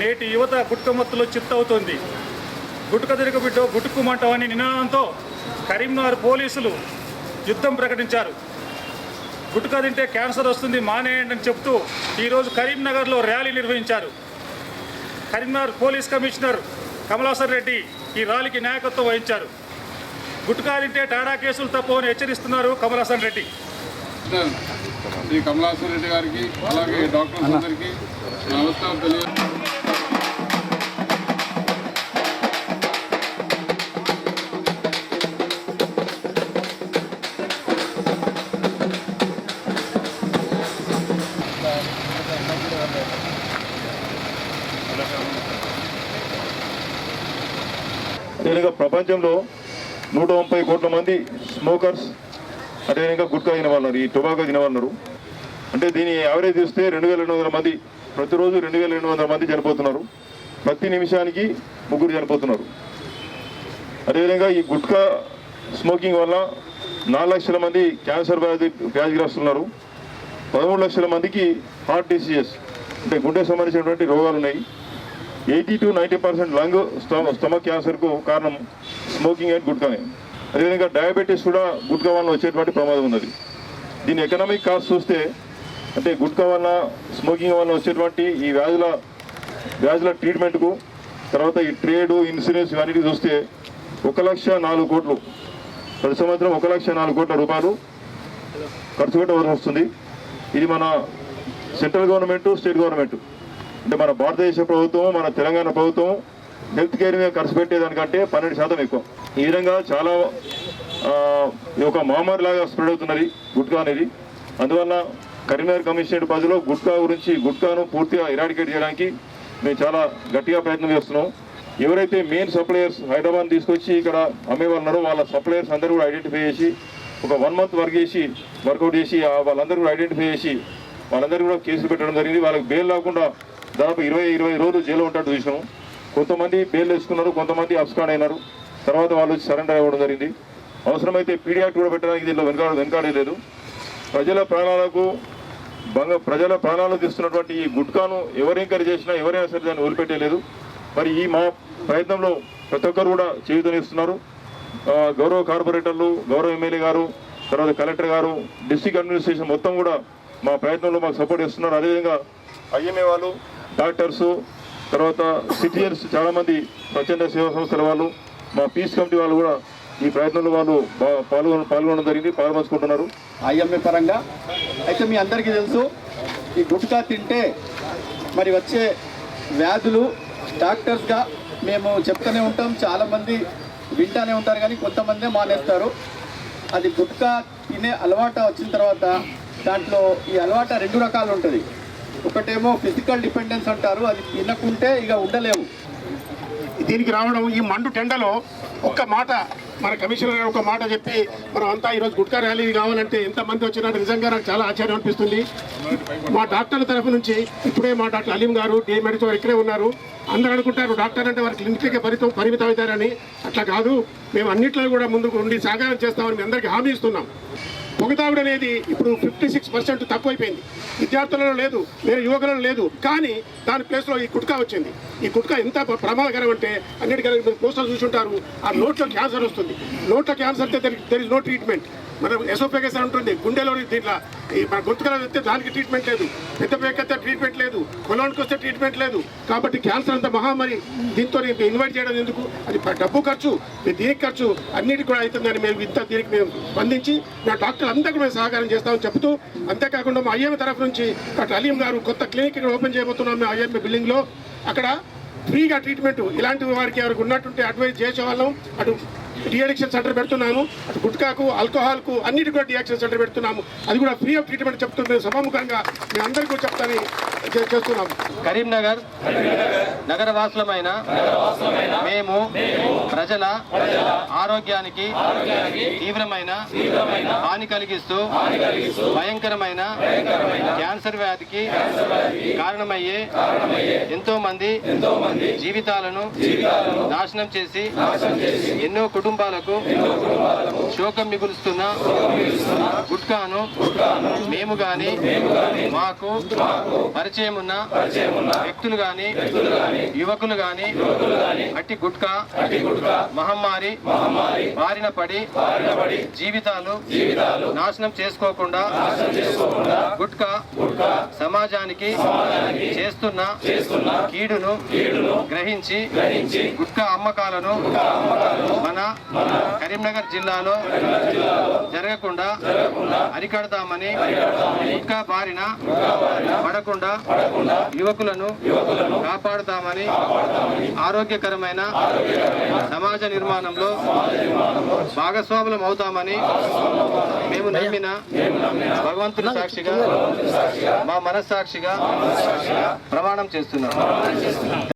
నేటి యువత గుట్కమత్తులో చిత్తవుతుంది. గుట్క తిరుగు బిడ్డో గుట్టుకుమంటామని నినాదంతో కరీంనగర్ పోలీసులు యుద్ధం ప్రకటించారు. గుట్కా తింటే క్యాన్సర్ వస్తుంది మానేయండి అని చెప్తూ ఈరోజు కరీంనగర్లో ర్యాలీ నిర్వహించారు. కరీంనగర్ పోలీస్ కమిషనర్ కమలాసర్ రెడ్డి ఈ ర్యాలీకి నాయకత్వం వహించారు. గుట్కా తింటే టాడా కేసులు తప్పవని హెచ్చరిస్తున్నారు కమలాసన్ రెడ్డి. శ్రీ కమలాసన్ రెడ్డి గారికి అలాగే డాక్టర్స్ అందరికీ నమస్కారం తెలియదు అదేవిధంగా ప్రపంచంలో నూట ముప్పై కోట్ల మంది స్మోకర్స్ అదేవిధంగా గుట్కా తిన ఈ టొబాకో తిన అంటే దీని యావరేజ్ చూస్తే రెండు వేల రెండు వందల మంది ప్రతిరోజు రెండు వేల రెండు వందల మంది చనిపోతున్నారు. ప్రతి నిమిషానికి ముగ్గురు చనిపోతున్నారు. అదేవిధంగా ఈ గుట్కా స్మోకింగ్ వల్ల నాలుగు లక్షల మంది క్యాన్సర్ వ్యాధి వ్యాధిగ్రస్తున్నారు పదమూడు లక్షల మందికి హార్ట్ డిసీజెస్ అంటే గుండె సంబంధించినటువంటి రోగాలు ఉన్నాయి eighty to ninety percent lung stomach క్యాన్సర్కు కారణం స్మోకింగ్ అండ్ గుట్కానే అదేవిధంగా డయాబెటీస్ కూడా గుట్కా వలన వచ్చేటువంటి ప్రమాదం ఉన్నది. దీని ఎకనామిక్ కాస్ట్ చూస్తే అంటే గుట్కా వలన స్మోకింగ్ వలన వచ్చేటువంటి ఈ వ్యాధుల వ్యాధుల ట్రీట్మెంట్కు తర్వాత ఈ ట్రేడు ఇన్సూరెన్స్ ఇవన్నీ చూస్తే ఒక లక్ష నాలుగు కోట్లు ప్రతి సంవత్సరం ఒక లక్ష నాలుగు కోట్ల రూపాయలు ఖర్చు పెట్టవలసి వస్తుంది. ఇది మన సెంట్రల్ గవర్నమెంట్ స్టేట్ గవర్నమెంట్. అంటే మన భారతదేశ ప్రభుత్వం మన తెలంగాణ ప్రభుత్వం హెల్త్ కేర్ మీద ఖర్చు పెట్టేదానికంటే పన్నెండు శాతం ఎక్కువ. ఈ విధంగా చాలా ఒక మహమ్మారి లాగా స్ప్రెడ్ అవుతున్నది గుట్కా అనేది. అందువల్ల కరీంనగర్ కమిషనరేట్ పరిధిలో గుట్కా గురించి గుట్కాను పూర్తిగా ఇరాడికేట్ చేయడానికి మేము చాలా గట్టిగా ప్రయత్నం చేస్తున్నాం. ఎవరైతే మెయిన్ సప్లయర్స్ హైదరాబాద్ తీసుకొచ్చి ఇక్కడ అమ్మేవాళ్ళున్నారో వాళ్ళ సప్లయర్స్ అందరూ కూడా ఐడెంటిఫై చేసి ఒక వన్ మంత్ వర్క్ చేసి వర్కౌట్ చేసి వాళ్ళందరూ కూడా ఐడెంటిఫై చేసి వాళ్ళందరూ కూడా కేసులు పెట్టడం జరిగింది. వాళ్ళకి బెయిల్ లేకుండా దాదాపు ఇరవై ఇరవై రోజులు జైల్లో ఉంటాడు చూసినాము కొంతమంది బెయిల్ వేసుకున్నారు కొంతమంది అబ్స్కాండ్ అయినారు. తర్వాత వాళ్ళు వచ్చి సరెండర్ అవ్వడం జరిగింది. అవసరమైతే పీడియాక్ట్ కూడా పెట్టడానికి దీనిలో వెనకాడ వెనకాడే లేదు. ప్రజల ప్రాణాలకు భంగ ప్రజల ప్రాణాలు తీస్తున్నటువంటి ఈ గుట్కాను ఎవరు ఎంకరేజ్ చేసినా ఎవరైనా సరే దాన్ని వదిలిపెట్టలేదు మరి ఈ మా ప్రయత్నంలో ప్రతి ఒక్కరు కూడా చేయుతనిస్తున్నారు గౌరవ కార్పొరేటర్లు గౌరవ ఎమ్మెల్యే గారు తర్వాత కలెక్టర్ గారు డిస్టిక్ అడ్మినిస్ట్రేషన్ మొత్తం కూడా మా ప్రయత్నంలో మాకు సపోర్ట్ ఇస్తున్నారు అదేవిధంగా ఐఎంఏ వాళ్ళు డాక్టర్స్ తర్వాత సిటిజన్స్ చాలామంది స్వచ్ఛంద సేవా సంస్థల వాళ్ళు మా పీస్ కమిటీ వాళ్ళు కూడా ఈ ప్రయత్నంలో వాళ్ళు పాల్గొన పాల్గొనడం జరిగింది పాల్పంచుకుంటున్నారు ఐఎంఏ పరంగా అయితే మీ అందరికీ తెలుసు ఈ గుట్కా తింటే మరి వచ్చే వ్యాధులు డాక్టర్స్గా మేము చెప్తూనే ఉంటాం చాలామంది వింటానే ఉంటారు కానీ కొంతమందే మానేస్తారు. అది గుట్కా తినే అలవాటు వచ్చిన తర్వాత దాంట్లో ఈ అలవాట రెండు రకాలు ఉంటుంది. ఒకటేమో ఫిజికల్ డిపెండెన్స్ అంటారు అది తినకుంటే ఇక ఉండలేము. దీనికి రావడం ఈ మండు టెండలో ఒక్క మాట మన కమిషనర్ గారు ఒక మాట చెప్పి మనం అంతా ఈరోజు గుట్కా ర్యాలీ కావాలంటే ఎంతమంది వచ్చినారు నిజంగా నాకు చాలా ఆశ్చర్యం అనిపిస్తుంది. మా డాక్టర్ల తరఫు నుంచి ఇప్పుడే మా డాక్టర్ అలీం గారు డి. మెడితో ఇక్కడే ఉన్నారు. అందరూ అనుకుంటారు డాక్టర్ అంటే వారి క్లినిక్కే పరితం పరిమితం అవుతారని అట్లా కాదు మేము అన్నిట్లో కూడా ముందుకు ఉండి సహకారం చేస్తామని మీ అందరికీ హామీ ఇస్తున్నాం. పొగతాగుడు అనేది ఇప్పుడు ఫిఫ్టీ సిక్స్ పర్సెంట్ తక్కువైపోయింది. విద్యార్థులలో లేదు వేరే యువకులలో లేదు. కానీ దాని ప్లేస్లో ఈ గుట్కా వచ్చింది. ఈ గుట్కా ఎంత ప్రమాదకరం అంటే అన్నిటికన్నా మీరు పోస్టర్ చూసుంటారు. ఆ నోట్లో క్యాన్సర్ వస్తుంది. నోట్లో cancer there is no treatment మన ఎసోఫెగస్ అని ఉంటుంది. గుండెలో దీంట్లో ఈ మన గొంతుకలో వస్తే దానికి ట్రీట్మెంట్ లేదు. పెద్ద పేకెత్తే ట్రీట్మెంట్ లేదు. కొలానికి వస్తే ట్రీట్మెంట్ లేదు. కాబట్టి క్యాన్సర్ అంత మహామారి. దీంతో ఇన్వైట్ చేయడం ఎందుకు? అది డబ్బు ఖర్చు. మీ దీనికి ఖర్చు. అన్నిటికి కూడా అవుతుందని మేము ఇంత దీనికి మేము స్పందించి నా డాక్టర్ అంతా కూడా మేము సహకారం చేస్తామని చెప్తూ అంతేకాకుండా మా ఐఎం తరఫు నుంచి డాక్టర్ అలీం గారు కొత్త క్లినిక్ ఇక్కడ ఓపెన్ చేయబోతున్నాం మేము ఐఎం బిల్డింగ్లో. అక్కడ ఫ్రీగా ట్రీట్మెంట్ ఇలాంటి వారికి ఎవరికి ఉన్నట్టుంటే అడ్వైజ్ చేసేవాళ్ళం. అటు డియాడిక్షన్ సెంటర్ పెడుతున్నాము అటు గుట్కాకు ఆల్కహాల్కు అన్నిటి కూడా డియాక్షన్ సెంటర్ పెడుతున్నాము. అది కూడా ఫ్రీ ఆఫ్ ట్రీట్మెంట్ చెప్తూ మేము సభాముఖంగా మీ అందరికీ కూడా చేస్తున్నాం. కరీంనగర్ నగర వాసులమైన మేము ప్రజల ఆరోగ్యానికి తీవ్రమైన హాని కలిగిస్తూ భయంకరమైన క్యాన్సర్ వ్యాధికి కారణమయ్యే ఎంతో మంది జీవితాలను నాశనం చేసి ఎన్నో కుటుంబాలకు శోకం మిగులుస్తున్న గుట్కాను మేము గాని మాకు పరిచయం ఉన్న వ్యక్తులు గాని యువకులు గాని అట్టి గుట్కా మహమ్మారి బారిన పడి జీవితాలు నాశనం చేసుకోకుండా గుట్కా సమాజానికి చేస్తున్న కీడును గ్రహించి గుట్కా అమ్మకాలను మన కరీంనగర్ జిల్లాలో జరగకుండా అరికడతామని గుట్కా బారిన పడకుండా యువకులను కాపాడుతామని ఆరోగ్యకరమైన సమాజ నిర్మాణంలో భాగస్వాములం అవుతామని మేము నమ్మిన భగవంతుని సాక్షిగా మా మనస్సాక్షిగా ప్రమాణం చేస్తున్నాం.